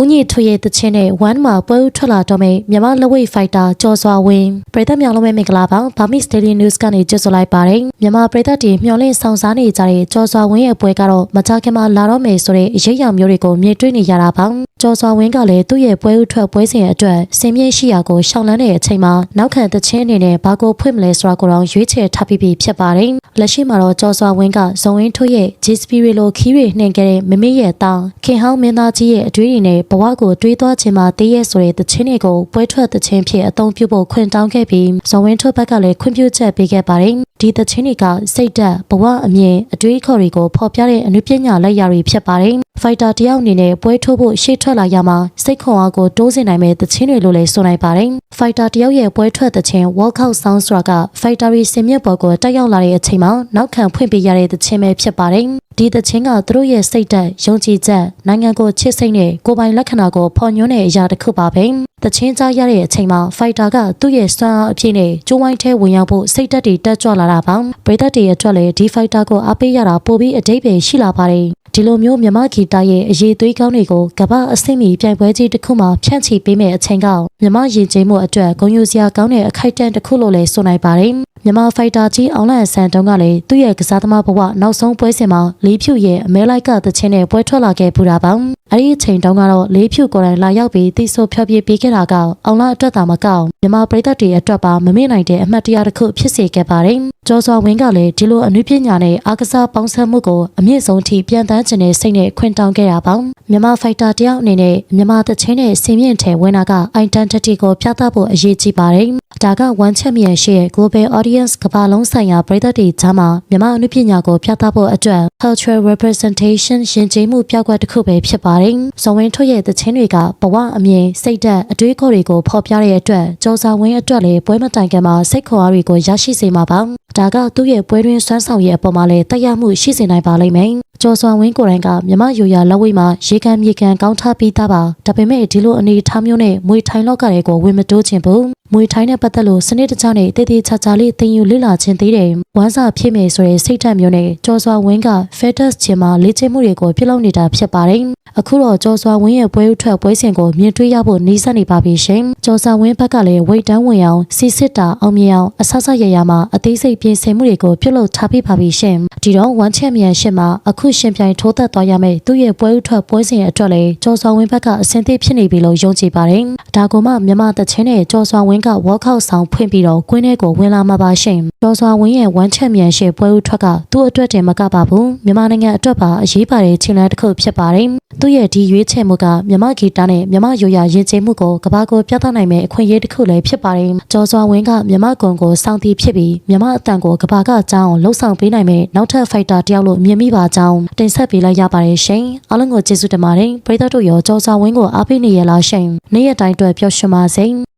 ဦးညစ်ထွေရဲ့တချင်းနဲ့1မှာပွဲဦးထွက်လာတော့မယ်မြန်မာလက်ဝိတ်ဖိုက်တာကျော်စွာဝင်းပြည်သက်မြောင်လုံးမဲ့မင်္ဂလာပါဘာမစ်ဒေလီနျူးစ်ကနေကြိုဆိုလိုက်ပါတယ်မြန်မာပြည်သက်တွေမျှော်လင့်ဆောင်စားနေကြတဲ့ကျော်စွာဝင်းရဲ့ပွဲကတော့မကြခင်မှာလာတော့မယ်ဆိုတဲ့အရေးအယံမျိုးတွေကိုမြင်တွေ့နေရတာပါကျော်စွာဝင်းကလည်းသူ့ရဲ့ပွဲဦးထွက်ပွဲစဉ်အတွက်စင်မြင့်ရှိရာကိုရှောင်လန်းတဲ့အချိန်မှာနောက်ခံတချင်းအနေနဲ့ဘာကိုဖွင့်မလဲဆိုတာကိုတော့ရွေးချယ်ထားပြီးပြီဖြစ်ပါတယ်လက်ရှိမှာတော့ကျော်စွာဝင်းကဇုံဝင်းထွေရဲ့ G-Spirit လိုခီးတွေနှင်ခဲ့တဲ့မမေရဲ့တောင်းခင်ဟောင်းမင်းသားကြီးရဲ့အတွေးတွေနဲ့ဘဝကိုတွေးသွားခြင်းမှာတည်ရဲ့ဆိုတဲ့တခြင်းတွေကိုပွဲထွက်တခြင်းဖြစ်အသုံးပြုဖို့ခွင့်တောင်းခဲ့ပြီးဇော်ဝင်းထွက်ဘက်ကလည်းခွင့်ပြုချက်ပေးခဲ့ပါတယ် ဒီတခြင်းတွေကစိတ်တက်ဘဝအမြင်အတွေးခေါ်တွေကိုဖော်ပြတဲ့အနုပညာလက်ရာတွေဖြစ်ပါတယ်ဖိုက်တာတယောက်အနေနဲ့ပွဲထိုးဖို့ရှေ့ထွက်လာရမှာစိတ်ခွန်အားကိုတိုးစင်နိုင်မဲ့တခြင်းတွေလို့လည်းဆိုနိုင်ပါတယ်ဖိုက်တာတယောက်ရဲ့ပွဲထွက်တခြင်း walkout sound ဆိုတာကဖိုက်တာရီစင်မြက်ပေါ်ကိုတက်ရောက်လာတဲ့အချိန်မှာနောက်ခံဖွင့်ပေးရတဲ့တခြင်းပဲဖြစ်ပါတယ် ဒီတခြင်းကသူတို့ရဲ့စိတ်ဓာတ်ယုံကြည်ချက်နိုင်ငံကိုချစ်စိတ်နဲ့ကိုယ်ပိုင်လက္ခဏာကိုဖော်ညွှန်းတဲ့အရာတစ်ခုပါပဲတခြင်းကြားရတဲ့အချိန်မှာဖိုက်တာကသူ့ရဲ့စွမ်းအားအပြည့်နဲ့ကျိုးဝိုင်းထဲဝင်ရောက်ဖို့စိတ်ဓာတ်တွေတက်ကြွလာတာပါပရိသတ်တွေအတွက်လည်းဒီဖိုက်တာကိုအားပေးရတာပိုပြီးအတိတ်ပဲရှိလာပါတယ် ဒီလိုမျိုးမြမဂီတာရဲ့အရေးသွေးကောင်းတွေကိုကမ္ဘာအဆင့်မီပြိုင်ပွဲကြီးတစ်ခုမှာဖြန့်ချီပေးမယ့်အချိန်ကမြမရင်ကျင်းမှုအတွက်ဂုဏ်ယူစရာကောင်းတဲ့အခိုက်အတန့်တစ်ခုလို့လည်းဆိုနိုင်ပါတယ်မြန်မာဖိုက်တာကြီးအောင်လန့်ဆန်တုံးကလည်းသူ့ရဲ့ကစားသမားဘဝနောက်ဆုံးပွဲစဉ်မှာလေးဖြူရဲ့အမဲလိုက်ကတချင်းနဲ့ပွဲထွက်လာခဲ့ပူတာပါ အဲ့ဒီအချိန်တုန်းကတော့လေးဖြူကိုယ်တိုင်လာရောက်ပြီးတိဆိုဖျော်ပြပေးခဲ့တာကအောင်လန့်အတွက်သာမကောက်မြန်မာပရိသတ်တွေအတွက်ပါမမေ့နိုင်တဲ့အမှတ်တရတစ်ခုဖြစ်စေခဲ့ပါတယ်ကျော်စွာဝင်းကလည်းဒီလိုအနုပညာနဲ့အားကစားပေါင်းစပ်မှုကိုအမြင့်ဆုံးထိပြန်တန်းခြင်းနဲ့စိတ်နဲ့ခွင့်တောင်းခဲ့တာပါမြန်မာဖိုက်တာတယောက်အနေနဲ့မြန်မာတချင်းနဲ့စင်မြင့်ထဲဝင်တာက identity ကိုပြသဖို့အရေးကြီးပါတယ်ဒါက one champion ရှိရဲ့ global audience ကမ္ဘာလုံးဆိုင်ရာပရိသတ်တွေကြားမှာမြန်မာအနုပညာကိုပြသဖို့အတွက် cultural representation ယဉ်ကျေးမှုပြကွက်တစ်ခုပဲဖြစ်ပါတယ်။ဇော်ဝင်းထွတ်ရဲ့သချင်းတွေကဘဝအမြင်စိတ်ဓာတ်အတွေးခေါ်တွေကိုဖော်ပြတဲ့အတွက်ကျော်စာဝင်းအတွက်လည်းပွဲမတိုင်ခင်မှာစိတ်ခေါ်အားတွေကိုရရှိစေမှာပါ။ ဒါကသူ့ရဲ့ပွဲတွင်စွမ်းဆောင်ရည်အပေါ်မှာလည်းတက်ရောက်မှုရှိစေနိုင်ပါလိမ့်မယ်။ကျော်စွာဝင်းကိုယ်တိုင်ကမြမယူရလက်ဝိတ်မှာရေကန်မြေကန်ကောင်းထားပြီးသားပါဒါပေမဲ့ဒီလိုအနေအထားမျိုးနဲ့မွေထိုင်လောက်ကတွေကိုဝင်မတိုးချင်ဘူးမွေထိုင်းနဲ့ပတ်သက်လို့စနစ်တကျနဲ့တည်တည်ချာချာလေးသင်ယူလေ့လာခြင်းသေးတယ်ဝမ်းစာဖြစ်မယ်ဆိုတဲ့စိတ်ဓာတ်မျိုးနဲ့ကျော်စွာဝင်းက fetus ချင်းမှာလေ့ကျင့်မှုတွေကိုပြုလုပ်နေတာဖြစ်ပါတယ်အခုတော့ကျော်စွာဝင်းရဲ့ပွဲဥထွက်ပွဲစဉ်ကိုမြင်တွေ့ရဖို့နှီးစပ်နေပါပြီရှင်ကျော်စွာဝင်းဘက်ကလည်းဝိတ်တန်းဝင်အောင်စီစစ်တာအောင်မြင်အောင်အဆဆရရမှာအသေးစိတ်ပြင်ဆင်မှုတွေကိုပြုလုပ်ထားပြီးပါပြီရှင်ဒီတော့ဝမ်းချက်မြန်ရှင်မှာအခုရှင်ပြိုင်ထိုးသက်သွားရမယ့်သူ့ရဲ့ပွဲဥထွက်ပွဲစဉ်အတွက်လည်းကျော်စွာဝင်းဘက်ကအဆင်သင့်ဖြစ်နေပြီလို့ယုံကြည်ပါတယ်ဒါကမှမြမတချင်းနဲ့ကျော်စွာဝင်းက walkout ဆောင်ဖွင့်ပြီးတော့ကွင်းထဲကိုဝင်လာမှာပါရှင်ကျော်စွာဝင်းရဲ့ဝမ်းချက်မြန်ရှင်ပွဲဥထွက်ကသူ့အတွက်တင်မကပါဘူးမြန်မာနိုင်ငံအတွက်ပါအရေးပါတဲ့ခြေလှမ်းတစ်ခုဖြစ်ပါတယ်သူ့ရဲ့ဒီရွေးချယ်မှုကမြမဂီတာနဲ့မြမရိုးရာရင်ကျေးမှုကိုကဘာကိုပြသနိုင်မယ့်အခွင့်အရေးတစ်ခုလည်းဖြစ်ပါတယ်ကျော်စွာဝင်းကမြမကွန်ကိုစောင့်တည်ဖြစ်ပြီးမြမအတန်ကိုကဘာကကြောင်းလှုပ်ဆောင်ပေးနိုင်မယ့်နောက်ထပ်ဖိုက်တာတယောက်လို့မြင်မိပါကြောင်းတင်ဆက်ပေးလိုက်ရပါတယ်ရှင်အားလုံးကိုကျေးဇူးတင်ပါတယ်ပရိသတ်တို့ရောကျော်စွာဝင်းကိုအားပေးနေရလားရှင်နေ့ရက်တိုင်းအတွက်ပျော်ရွှင်ပါစေ